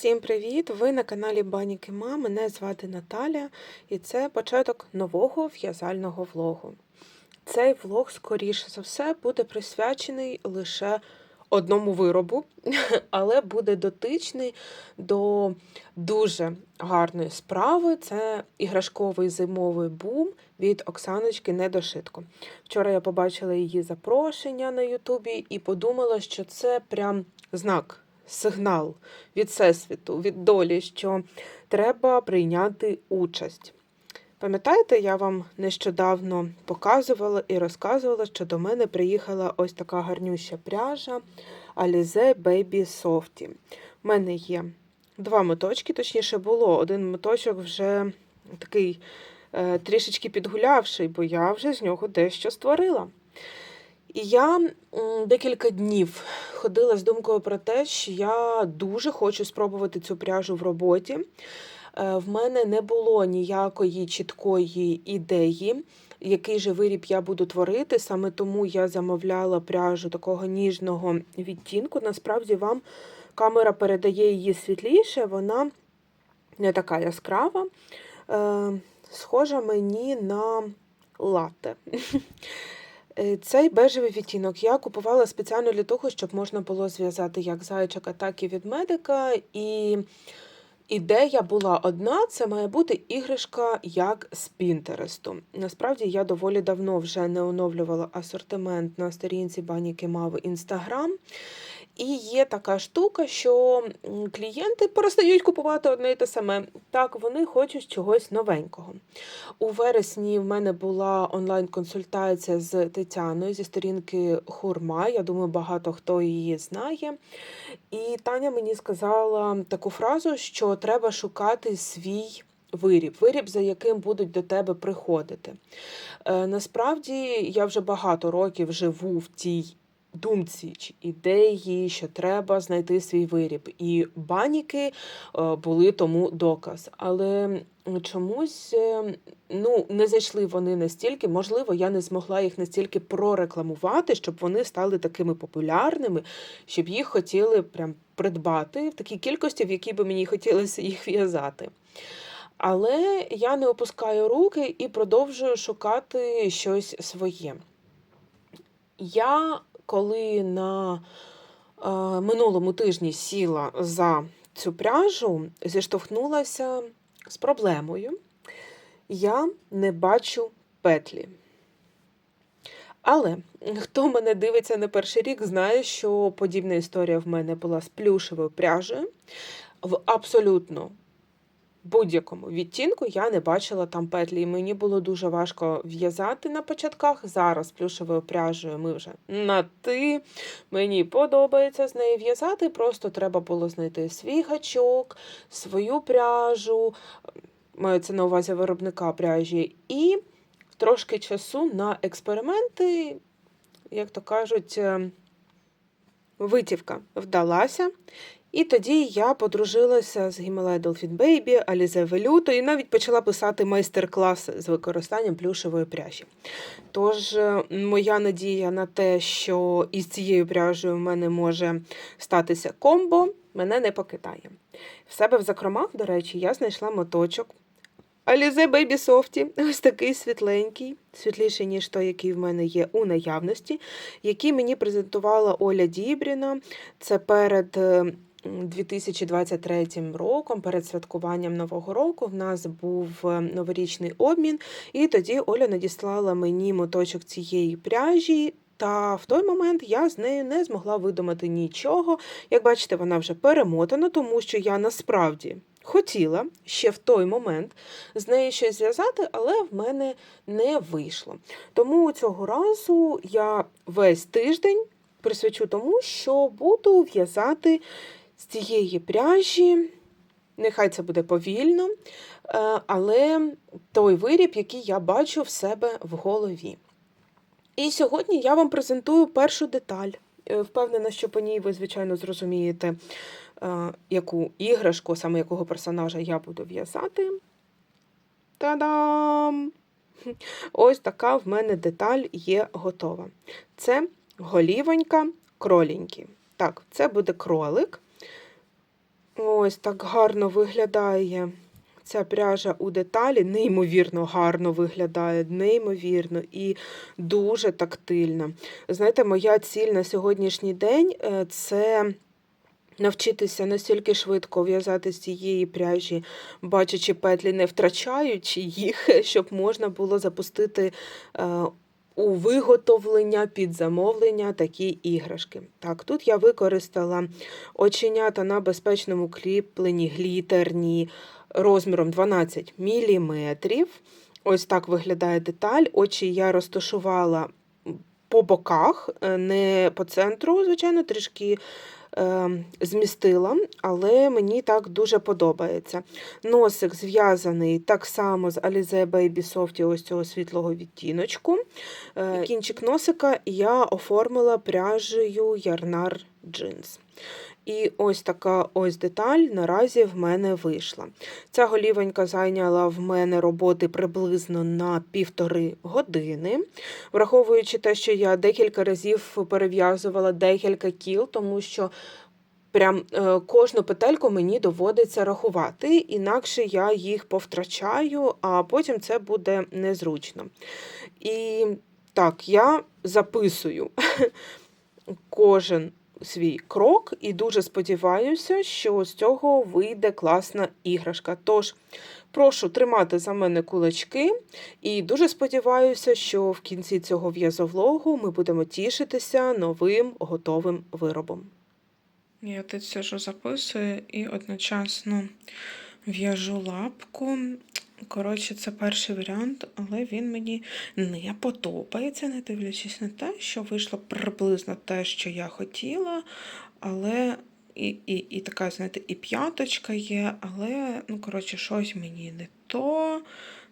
Всім привіт! Ви на каналі Баніки Ма. Мене звати Наталя, і це початок нового в'язального влогу. Цей влог, скоріше за все, буде присвячений лише одному виробу, але буде дотичний до дуже гарної справи. Це іграшковий зимовий бум від Оксаночки Недошитко. Вчора я побачила її запрошення на Ютубі і подумала, що це прям знак сигнал від Всесвіту, від долі, що треба прийняти участь. Пам'ятаєте, я вам нещодавно показувала і розказувала, що до мене приїхала ось така гарнюща пряжа Alize Baby Softy. У мене є два моточки, точніше було. Один моточок вже такий е, трішечки підгулявший, бо я вже з нього дещо створила. І я декілька днів ходила з думкою про те, що я дуже хочу спробувати цю пряжу в роботі. Е, В мене не було ніякої чіткої ідеї, який же виріб я буду творити. Саме тому я замовляла пряжу такого ніжного відтінку. Насправді вам камера передає її світліше, вона не така яскрава, е, схожа мені на латте. Е, Цей бежевий відтінок я купувала спеціально для того, щоб можна було зв'язати як зайчика, так і від медика. І ідея була одна: це має бути іграшка як з Пінтересту. Насправді я доволі давно вже не оновлювала асортимент на сторінці Баніки Мави Інстаграм. І є така штука, що клієнти перестають купувати одне і те саме. Так, вони хочуть чогось новенького. У вересні в мене була онлайн-консультація з Тетяною зі сторінки Хурма. Я думаю, багато хто її знає. І Таня мені сказала таку фразу, що треба шукати свій. Виріб, виріб, за яким будуть до тебе приходити. Е, насправді я вже багато років живу в тій думці чи ідеї, що треба знайти свій виріб. І баніки е, були тому доказ. Але чомусь е, ну, не зайшли вони настільки, можливо, я не змогла їх настільки прорекламувати, щоб вони стали такими популярними, щоб їх хотіли прям придбати в такій кількості, в якій би мені хотілося їх в'язати. Але я не опускаю руки і продовжую шукати щось своє. Я коли на е, минулому тижні сіла за цю пряжу, зіштовхнулася з проблемою. Я не бачу петлі. Але хто мене дивиться не перший рік, знає, що подібна історія в мене була з плюшевою пряжею. В абсолютно будь-якому відтінку я не бачила там петлі. І мені було дуже важко в'язати на початках. Зараз плюшевою пряжею ми вже на ти. Мені подобається з нею в'язати. Просто треба було знайти свій гачок, свою пряжу, мається на увазі виробника пряжі, і трошки часу на експерименти, як то кажуть, е, витівка вдалася. І тоді я подружилася з Himalaya Dolphin Baby, Alize Veluto і навіть почала писати майстер-клас з використанням плюшевої пряжі. Тож, е, моя надія на те, що із цією пряжею в мене може статися комбо, мене не покидає. В себе в закромах, до речі, я знайшла моточок. Alize Baby Softy, ось такий світленький, світліший, ніж той, який в мене є у наявності, який мені презентувала Оля Дібріна. Це перед. е, 2023 роком, перед святкуванням Нового року, в нас був е, новорічний обмін, і тоді Оля надіслала мені моточок цієї пряжі. Та в той момент я з нею не змогла видумати нічого. Як бачите, вона вже перемотана, тому що я насправді хотіла ще в той момент з нею щось зв'язати, але в мене не вийшло. Тому цього разу я весь тиждень присвячу тому, що буду в'язати з цієї пряжі. Нехай це буде повільно, е, але той виріб, який я бачу в себе в голові. І сьогодні я вам презентую першу деталь. Е, Впевнена, що по ній ви, звичайно, зрозумієте, яку іграшку, саме якого персонажа я буду в'язати. Та-дам! Ось така в мене деталь є готова. Це голівонька кроленькі. Так, це буде кролик. Ось так гарно виглядає ця пряжа у деталі, неймовірно гарно виглядає, неймовірно і дуже тактильна. Знаєте, моя ціль на сьогоднішній день е, це. Навчитися настільки швидко в'язати з цієї пряжі, бачачи петлі, не втрачаючи їх, щоб можна було запустити е, у виготовлення під замовлення такі іграшки. Так, тут я використала оченята на безпечному кріпленні глітерні розміром 12 мм. Ось так виглядає деталь. Очі я розташувала по боках, е, не по центру, звичайно, трішки змістила, але мені так дуже подобається. Носик зв'язаний так само з Alize Baby Soft ось цього світлого відтіночку. Е, кінчик носика я оформила пряжею Ярнар Jeans. І ось така ось деталь наразі в мене вийшла. Ця голівенька зайняла в мене роботи приблизно на півтори години, враховуючи те, що я декілька разів перев'язувала декілька кіл, тому що прям е, кожну петельку мені доводиться рахувати, інакше я їх повтрачаю, а потім це буде незручно. І так, я записую кожен свій крок і дуже сподіваюся, що з цього вийде класна іграшка. Тож, прошу тримати за мене кулачки, і дуже сподіваюся, що в кінці цього в'язовлогу ми будемо тішитися новим готовим виробом. Я тут сижу записую і одночасно в'яжу лапку. Коротше, це перший варіант, але він мені не подобається, не дивлячись на те, що вийшло приблизно те, що я хотіла. Але і і, і така, знаєте, і п'яточка є, але, ну, коротше, щось мені не то,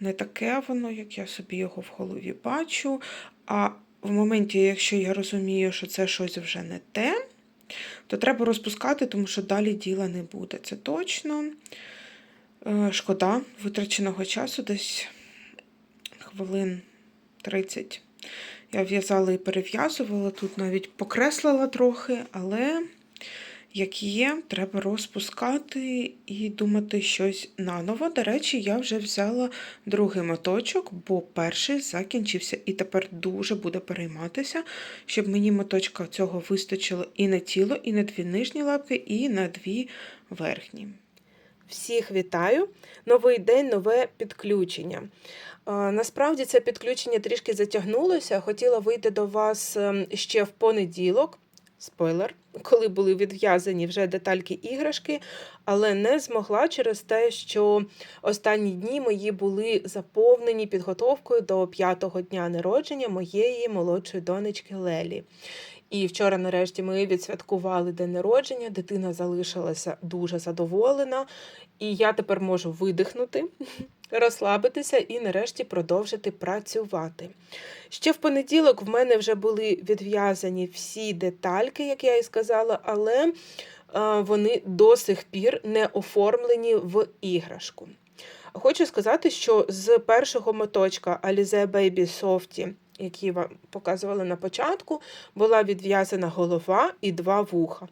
не таке воно, як я собі його в голові бачу. А в моменті, якщо я розумію, що це щось вже не те, то треба розпускати, тому що далі діла не буде. Це точно. Е, шкода витраченого часу десь хвилин 30. Я в'язала і перев'язувала, тут навіть покреслила трохи, але, як є, треба розпускати і думати щось наново. До речі, я вже взяла другий моточок, бо перший закінчився, і тепер дуже буде перейматися, щоб мені моточка цього вистачило і на тіло, і на дві нижні лапки, і на дві верхні. Всіх вітаю! Новий день, нове підключення. Насправді це підключення трішки затягнулося. Хотіла вийти до вас ем, ще в понеділок, спойлер, коли були відв'язані вже детальки іграшки, але не змогла через те, що останні дні мої були заповнені підготовкою до п'ятого дня народження моєї молодшої донечки Лелі. І вчора, нарешті, ми відсвяткували день народження. Дитина залишилася дуже задоволена, і я тепер можу видихнути, розслабитися і нарешті продовжити працювати. Ще в понеділок в мене вже були відв'язані всі детальки, як я і сказала, але вони до сих пір не оформлені в іграшку. Хочу сказати, що з першого моточка Alize Baby Softy які вам показували на початку, була відв'язана голова і два вуха.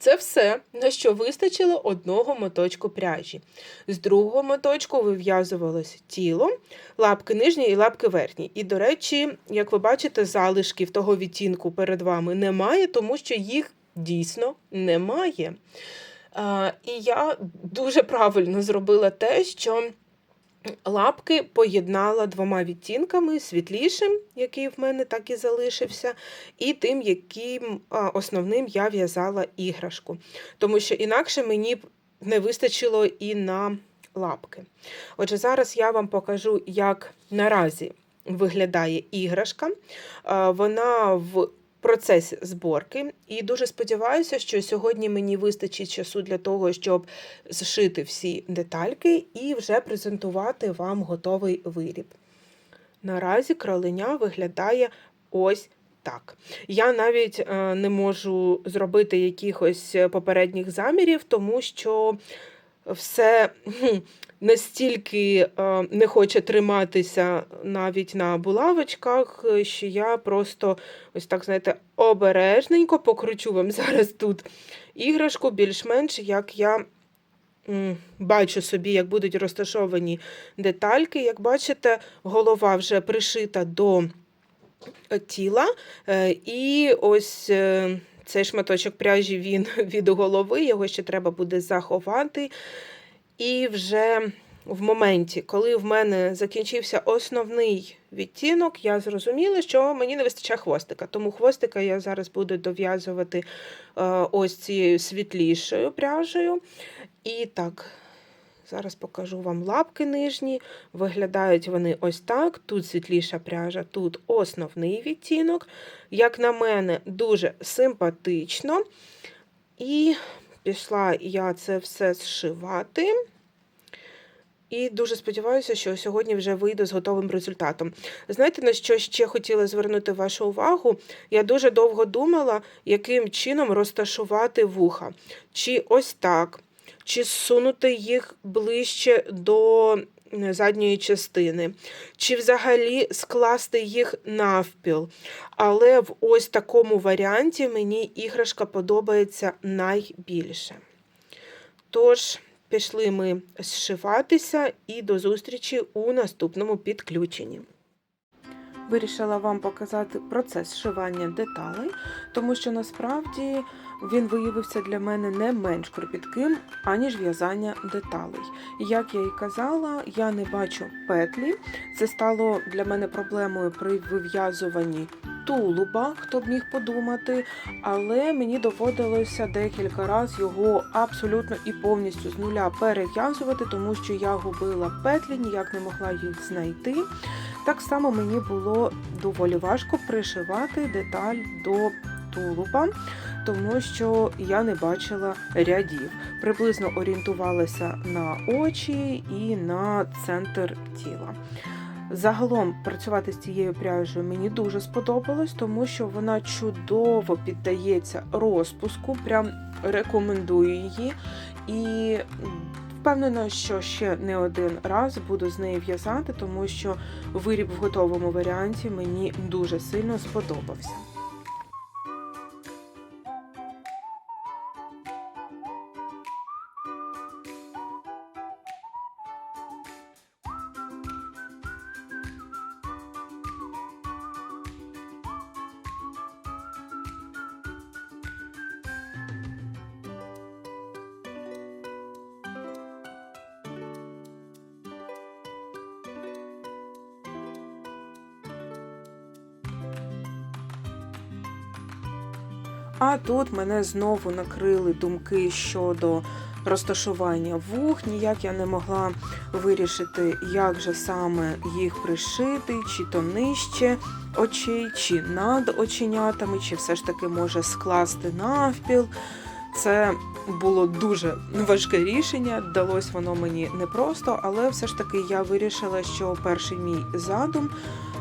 Це все, на що вистачило одного моточку пряжі. З другого моточку вив'язувалось тіло, лапки нижні і лапки верхні. І, до речі, як ви бачите, залишків того відтінку перед вами немає, тому що їх дійсно немає. І я дуже правильно зробила те, що лапки поєднала двома відтінками: світлішим, який в мене так і залишився, і тим, яким основним я в'язала іграшку. Тому що інакше мені б не вистачило і на лапки. Отже, зараз я вам покажу, як наразі виглядає іграшка. Вона в процес зборки. І дуже сподіваюся, що сьогодні мені вистачить часу для того, щоб зшити всі детальки і вже презентувати вам готовий виріб. Наразі кроленя виглядає ось так. Я навіть е, не можу зробити якихось попередніх замірів, тому що все настільки е, не хоче триматися навіть на булавочках, що я просто ось так, знаєте, обережненько покручу вам зараз тут іграшку, більш-менш, як я бачу собі, як будуть розташовані детальки. Як бачите, голова вже пришита до е, тіла. Е, І ось е, цей шматочок пряжі він від голови, його ще треба буде заховати. І вже в моменті, коли в мене закінчився основний відтінок, я зрозуміла, що мені не вистачає хвостика. Тому хвостика я зараз буду дов'язувати е, ось цією світлішою пряжею. І так, зараз покажу вам лапки нижні. Виглядають вони ось так. Тут світліша пряжа, тут основний відтінок. Як на мене, дуже симпатично. І пішла я це все зшивати. І дуже сподіваюся, що сьогодні вже вийду з готовим результатом. Знаєте, на що ще хотіла звернути вашу увагу? Я дуже довго думала, яким чином розташувати вуха. Чи ось так, чи зсунути їх ближче до задньої частини, чи взагалі скласти їх навпіл. Але в ось такому варіанті мені іграшка подобається найбільше. Тож, пішли ми зшиватися і до зустрічі у наступному підключенні. Вирішила вам показати процес зшивання деталей, тому що насправді він виявився для мене не менш кропітким, аніж в'язання деталей. Як я і казала, я не бачу петлі. Це стало для мене проблемою при вив'язуванні тулуба, хто б міг подумати, але мені доводилося декілька разів його абсолютно і повністю з нуля перев'язувати, тому що я губила петлі, ніяк не могла їх знайти. Так само мені було доволі важко пришивати деталь до тулуба, тому що я не бачила рядів. Приблизно орієнтувалася на очі і на центр тіла. Загалом працювати з цією пряжею мені дуже сподобалось, тому що вона чудово піддається розпуску, прям рекомендую її. І впевнена, що ще не один раз буду з нею в'язати, тому що виріб в готовому варіанті мені дуже сильно сподобався. А тут мене знову накрили думки щодо розташування вух. Ніяк я не могла вирішити, як же саме їх пришити, чи то нижче очей, чи над оченятами, чи все ж таки може скласти навпіл. Це було дуже важке рішення, далось воно мені непросто, але все ж таки я вирішила, що перший мій задум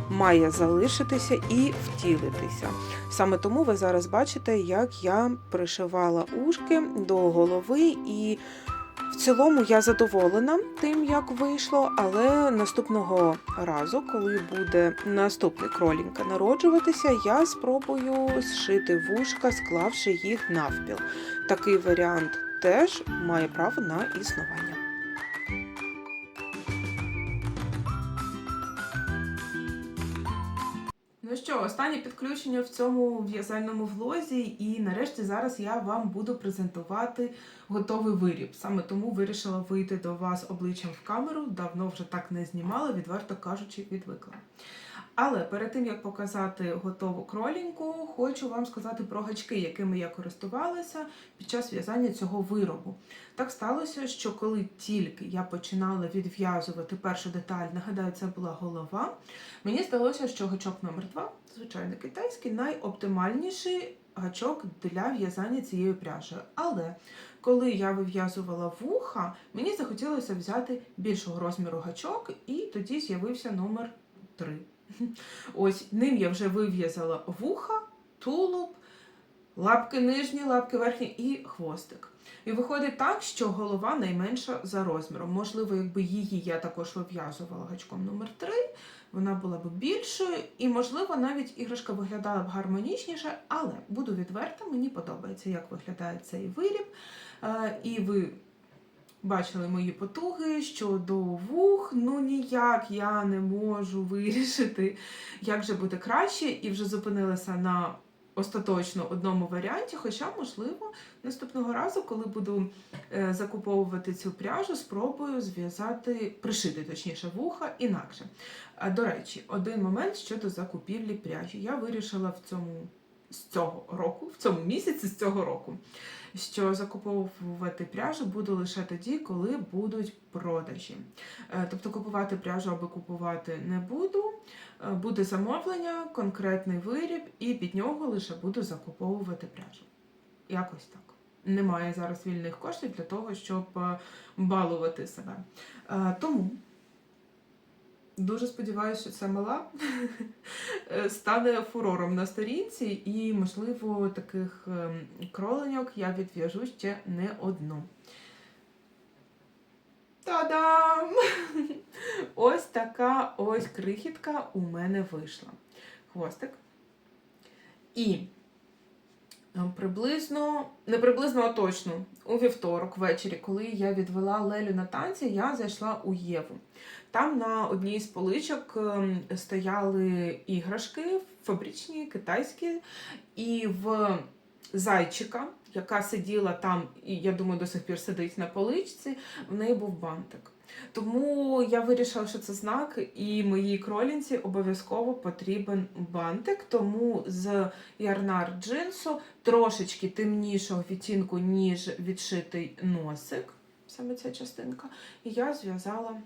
має залишитися і втілитися. Саме тому ви зараз бачите, як я пришивала ушки до голови, і в цілому я задоволена тим, як вийшло. Але наступного разу, коли буде наступний кролінка народжуватися, я спробую зшити вушка, склавши їх навпіл. Такий варіант теж має право на існування. Що, останнє підключення в цьому в'язальному влозі, і нарешті зараз я вам буду презентувати готовий виріб. Саме тому вирішила вийти до вас обличчям в камеру. Давно вже так не знімала, відверто кажучи, відвикла. Але перед тим як показати готову кроліньку, хочу вам сказати про гачки, якими я користувалася під час в'язання цього виробу. Так сталося, що коли тільки я починала відв'язувати першу деталь, нагадаю, це була голова. Мені здалося, що гачок номер 2 звичайно китайський, найоптимальніший гачок для в'язання цією пряжею. Але коли я вив'язувала вуха, мені захотілося взяти більшого розміру гачок, і тоді з'явився номер 3. Ось ним я вже вив'язала вуха, тулуб, лапки нижні, лапки верхні і хвостик. І виходить так, що голова найменша за розміром. Можливо, якби її я також вив'язувала гачком номер 3 вона була б більшою, і, можливо, навіть іграшка виглядала б гармонічніше, але буду відверта, мені подобається, як виглядає цей виріб. Е, І ви бачили мої потуги щодо вух. Ну ніяк я не можу вирішити, як же буде краще, і вже зупинилася на остаточно одному варіанті. Хоча, можливо, наступного разу, коли буду е, закуповувати цю пряжу, спробую зв'язати, пришити точніше вуха інакше. До речі, один момент щодо закупівлі пряжі. Я вирішила в цьому з цього року, в цьому місяці з цього року, що закуповувати пряжу буду лише тоді, коли будуть продажі. Е, Тобто купувати пряжу аби купувати не буду. Е, Буде замовлення, конкретний виріб, і під нього лише буду закуповувати пряжу. Якось так. Немає зараз вільних коштів для того, щоб е, балувати себе. Тому дуже сподіваюся, що ця мала е, стане фурором на сторінці, і, можливо, таких ем, кроленьок я відв'яжу ще не одну. Та-дам! Ось така ось крихітка у мене вийшла. Хвостик. І приблизно, не приблизно, а точно, у вівторок ввечері, коли я відвела Лелю на танці, я зайшла у Єву. Там на одній з поличок ем, стояли іграшки фабричні, китайські, і в зайчика, яка сиділа там, і я думаю, до сих пір сидить на поличці, в неї був бантик. Тому я вирішила, що це знак, і моїй кролінці обов'язково потрібен бантик. Тому з ярнар джинсу трошечки темнішого відтінку, ніж відшитий носик, саме ця частинка. І я зв'язала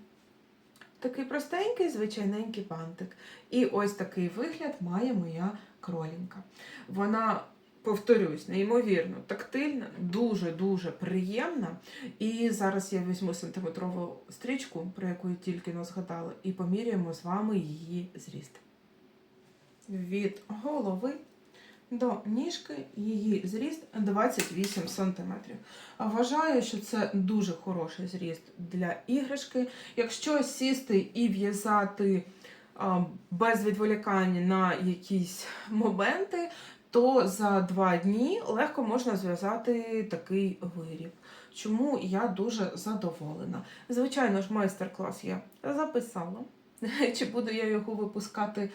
такий простенький, звичайненький бантик. І ось такий вигляд має моя кролінка. Вона. Повторюсь, неймовірно тактильна, дуже-дуже приємна. І зараз я візьму сантиметрову стрічку, про яку я тільки не згадала, і поміряємо з вами її зріст. Від голови до ніжки її зріст 28 см. Вважаю, що це дуже хороший зріст для іграшки. Якщо сісти і в'язати без відволікання на якісь моменти, то за два дні легко можна зв'язати такий виріб. Чому я дуже задоволена. Звичайно ж, майстер-клас я записала. Чи буду я його випускати е,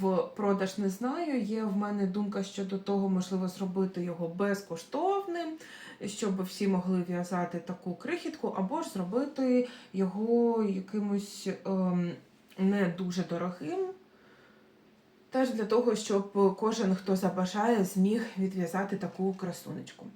в продаж, не знаю. Є в мене думка щодо того, можливо, зробити його безкоштовним, щоб всі могли в'язати таку крихітку, або ж зробити його якимось ем, не дуже дорогим. Теж для того, щоб кожен, хто забажає, зміг відв'язати таку красунечку.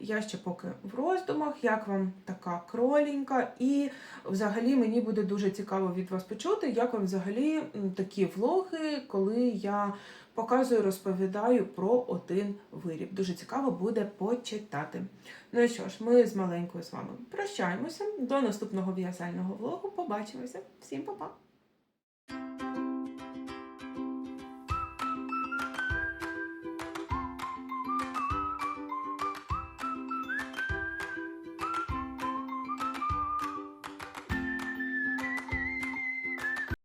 Я ще поки в роздумах, як вам така кроленька, і взагалі мені буде дуже цікаво від вас почути, як вам взагалі такі влоги, коли я показую, розповідаю про один виріб. Дуже цікаво буде почитати. Ну і що ж, ми з маленькою з вами прощаємося. До наступного в'язального влогу. Побачимося. Всім па-па!